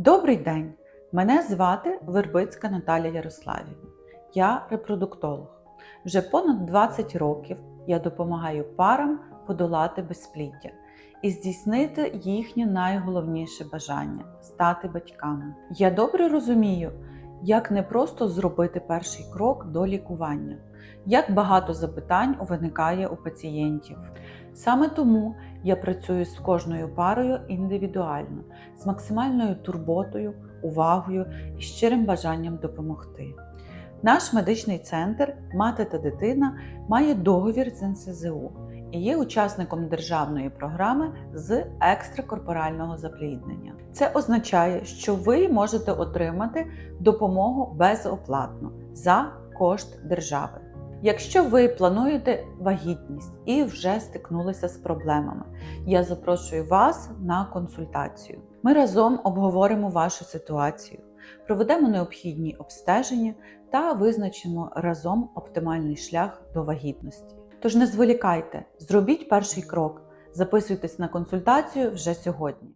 Добрий день! Мене звати Вербицька Наталія Ярославівна. Я репродуктолог. Вже понад 20 років я допомагаю парам подолати безпліття і здійснити їхнє найголовніше бажання стати батьками. Я добре розумію, як не просто зробити перший крок до лікування, як багато запитань виникає у пацієнтів. Саме тому я працюю з кожною парою індивідуально, з максимальною турботою, увагою і щирим бажанням допомогти. Наш медичний центр Мати та дитина має договір з НСЗУ є учасником державної програми з екстракорпорального запліднення. Це означає, що ви можете отримати допомогу безоплатно за кошт держави. Якщо ви плануєте вагітність і вже стикнулися з проблемами, я запрошую вас на консультацію. Ми разом обговоримо вашу ситуацію, проведемо необхідні обстеження та визначимо разом оптимальний шлях до вагітності. Тож не зволікайте, зробіть перший крок, записуйтесь на консультацію вже сьогодні.